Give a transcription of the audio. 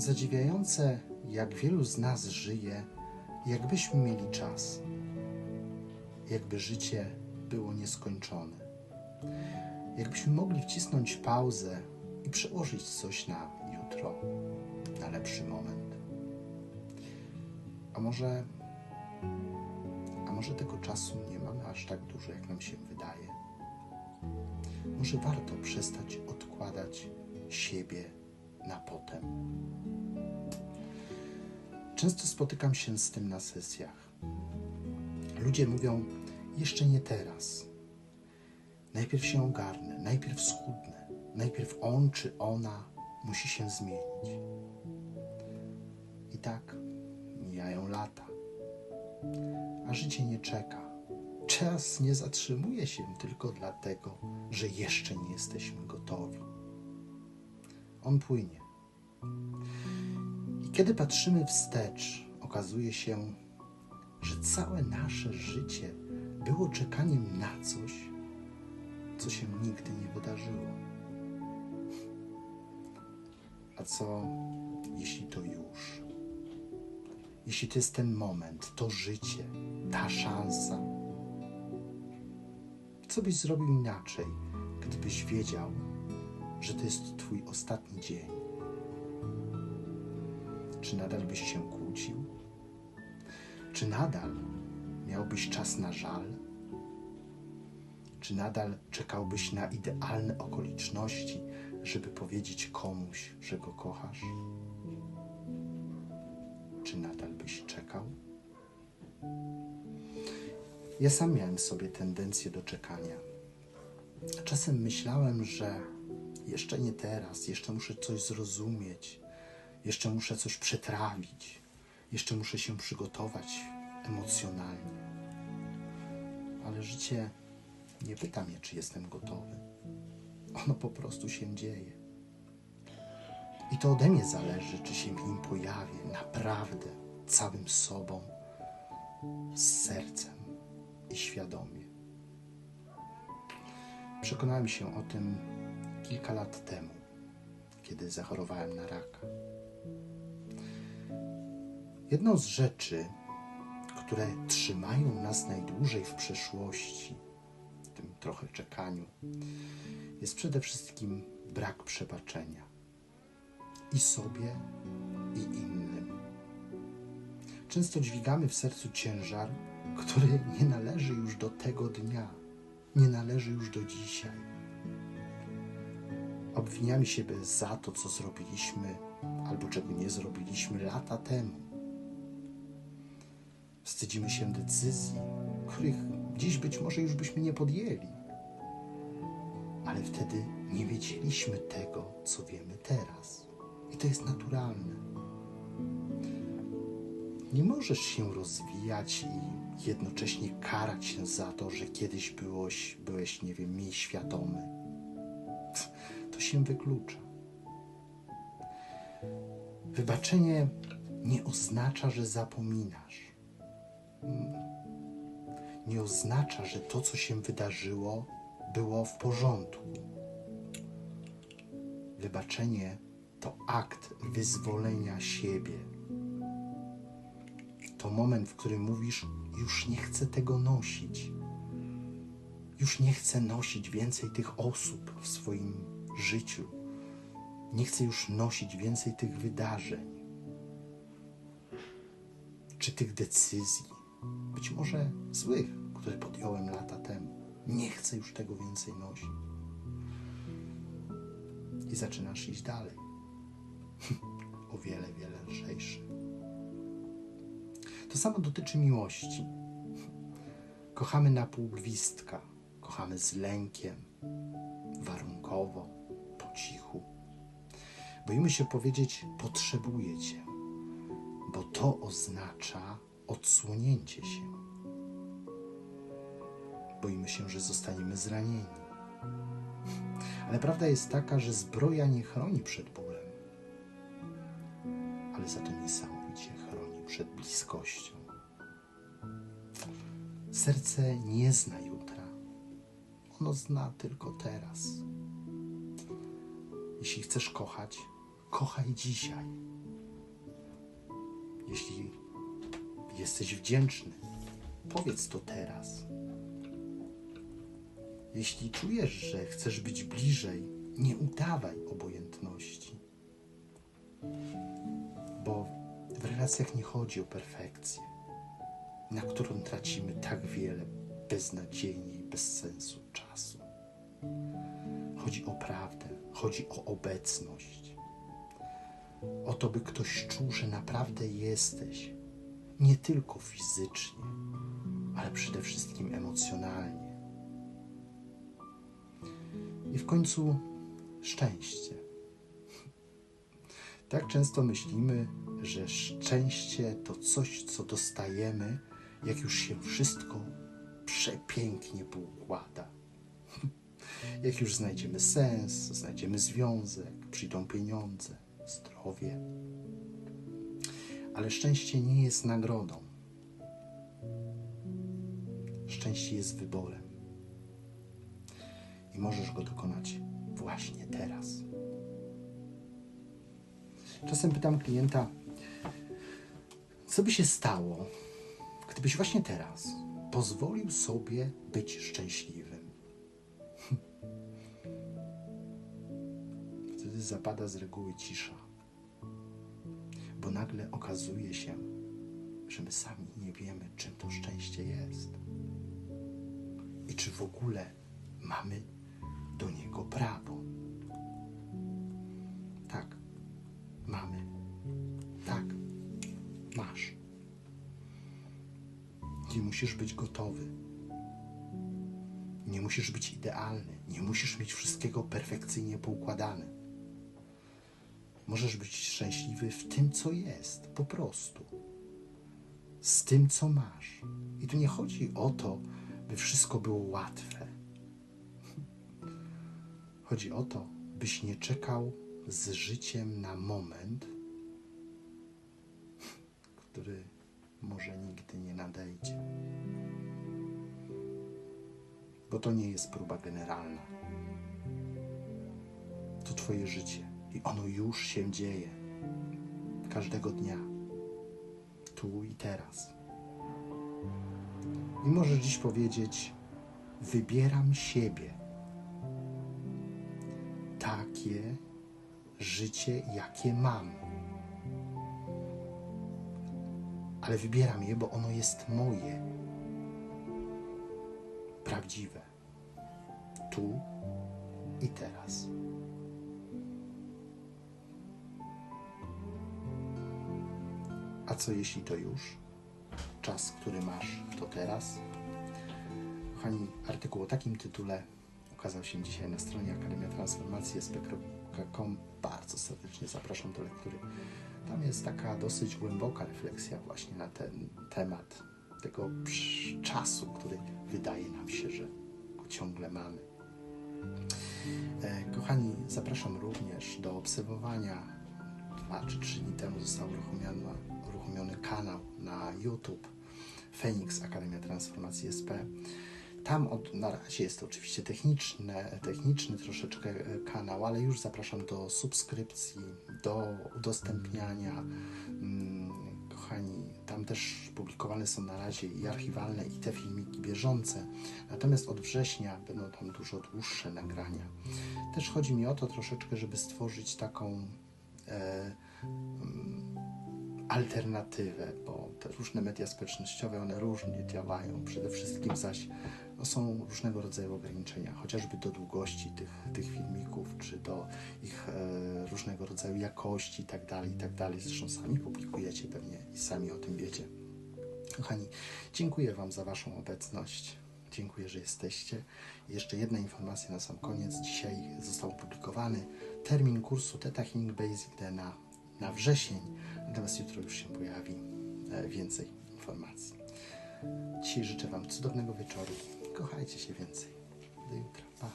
Zadziwiające, jak wielu z nas żyje, jakbyśmy mieli czas, jakby życie było nieskończone, jakbyśmy mogli wcisnąć pauzę i przełożyć coś na jutro, na lepszy moment. A może, a może tego czasu nie mamy aż tak dużo, jak nam się wydaje? Może warto przestać odkładać siebie na potem. Często spotykam się z tym na sesjach. Ludzie mówią: Jeszcze nie teraz. Najpierw się ogarnę, najpierw schudnę, najpierw on czy ona musi się zmienić. I tak mijają lata, a życie nie czeka. Czas nie zatrzymuje się tylko dlatego, że jeszcze nie jesteśmy gotowi. On płynie. I kiedy patrzymy wstecz, okazuje się, że całe nasze życie było czekaniem na coś, co się nigdy nie wydarzyło. A co jeśli to już? Jeśli to jest ten moment, to życie, ta szansa? Co byś zrobił inaczej, gdybyś wiedział, że to jest Twój ostatni dzień? Czy nadal byś się kłócił? Czy nadal miałbyś czas na żal? Czy nadal czekałbyś na idealne okoliczności, żeby powiedzieć komuś, że go kochasz? Czy nadal byś czekał? Ja sam miałem sobie tendencję do czekania. Czasem myślałem, że jeszcze nie teraz, jeszcze muszę coś zrozumieć, jeszcze muszę coś przetrawić, jeszcze muszę się przygotować emocjonalnie. Ale życie nie pyta mnie, czy jestem gotowy. Ono po prostu się dzieje. I to ode mnie zależy, czy się w nim pojawię naprawdę całym sobą, z sercem i świadomie. Przekonałem się o tym kilka lat temu, kiedy zachorowałem na raka. Jedną z rzeczy, które trzymają nas najdłużej w przeszłości, w tym trochę czekaniu, jest przede wszystkim brak przebaczenia i sobie, i innym. Często dźwigamy w sercu ciężar, który nie należy już do tego dnia, nie należy już do dzisiaj. Obwiniamy siebie za to, co zrobiliśmy albo czego nie zrobiliśmy lata temu. Wstydzimy się decyzji, których dziś być może już byśmy nie podjęli, ale wtedy nie wiedzieliśmy tego, co wiemy teraz. I to jest naturalne. Nie możesz się rozwijać i jednocześnie karać się za to, że kiedyś byłeś, byłeś, nie wiem, mniej świadomy. Się wyklucza. Wybaczenie nie oznacza, że zapominasz. Nie oznacza, że to, co się wydarzyło, było w porządku. Wybaczenie to akt wyzwolenia siebie. To moment, w którym mówisz: Już nie chcę tego nosić. Już nie chcę nosić więcej tych osób w swoim życiu. Nie chcę już nosić więcej tych wydarzeń czy tych decyzji, być może złych, które podjąłem lata temu. Nie chcę już tego więcej nosić. I zaczynasz iść dalej. o wiele, wiele lżejszy. To samo dotyczy miłości. Kochamy na pół gwizdka, kochamy z lękiem, warunkowo. Boimy się powiedzieć: Potrzebuję cię, bo to oznacza odsłonięcie się. Boimy się, że zostaniemy zranieni. Ale prawda jest taka, że zbroja nie chroni przed bólem, ale za to niesamowicie chroni przed bliskością. Serce nie zna jutra, ono zna tylko teraz. Jeśli chcesz kochać, kochaj dzisiaj. Jeśli jesteś wdzięczny, powiedz to teraz. Jeśli czujesz, że chcesz być bliżej, nie udawaj obojętności. Bo w relacjach nie chodzi o perfekcję, na którą tracimy tak wiele beznadziejnie i bez sensu czasu. Chodzi o prawdę, chodzi o obecność. O to, by ktoś czuł, że naprawdę jesteś, nie tylko fizycznie, ale przede wszystkim emocjonalnie. I w końcu szczęście. Tak często myślimy, że szczęście to coś, co dostajemy, jak już się wszystko przepięknie poukłada. Jak już znajdziemy sens, znajdziemy związek, przyjdą pieniądze, zdrowie. Ale szczęście nie jest nagrodą. Szczęście jest wyborem. I możesz go dokonać właśnie teraz. Czasem pytam klienta, co by się stało, gdybyś właśnie teraz pozwolił sobie być szczęśliwym? Zapada z reguły cisza, bo nagle okazuje się, że my sami nie wiemy, czym to szczęście jest i czy w ogóle mamy do niego prawo. Tak, mamy. Tak, masz. Nie musisz być gotowy. Nie musisz być idealny. Nie musisz mieć wszystkiego perfekcyjnie poukładane. Możesz być szczęśliwy w tym, co jest, po prostu. Z tym, co masz. I tu nie chodzi o to, by wszystko było łatwe. Chodzi o to, byś nie czekał z życiem na moment, który może nigdy nie nadejdzie. Bo to nie jest próba generalna. To Twoje życie i ono już się dzieje. Każdego dnia. Tu i teraz. I możesz dziś powiedzieć: Wybieram siebie. Takie życie, jakie mam. Ale wybieram je, bo ono jest moje. Prawdziwe. Tu i teraz. A co jeśli to już? Czas, który masz, to teraz? Kochani, artykuł o takim tytule ukazał się dzisiaj na stronie Akademia Transformacji sp.com. Bardzo serdecznie zapraszam do lektury. Tam jest taka dosyć głęboka refleksja właśnie na ten temat tego czasu, który wydaje nam się, że go ciągle mamy. E, kochani, zapraszam również do obserwowania. Czy trzy dni temu został uruchomiony, uruchomiony kanał na YouTube Phoenix Akademia Transformacji SP. Tam od, na razie jest to oczywiście techniczne, techniczny troszeczkę e, kanał, ale już zapraszam do subskrypcji, do udostępniania. Hmm, kochani, tam też publikowane są na razie i archiwalne, i te filmiki bieżące. Natomiast od września będą tam dużo dłuższe nagrania. Też chodzi mi o to troszeczkę, żeby stworzyć taką. E, alternatywę, bo te różne media społecznościowe, one różnie działają. Przede wszystkim zaś no, są różnego rodzaju ograniczenia, chociażby do długości tych, tych filmików, czy do ich e, różnego rodzaju jakości itd., tak itd. Tak Zresztą sami publikujecie pewnie i sami o tym wiecie. Kochani, dziękuję Wam za Waszą obecność. Dziękuję, że jesteście. Jeszcze jedna informacja na sam koniec. Dzisiaj został opublikowany termin kursu Theta Healing Basic DNA na wrzesień, natomiast jutro już się pojawi e, więcej informacji. Dzisiaj życzę Wam cudownego wieczoru. Kochajcie się więcej. Do jutra. Pa.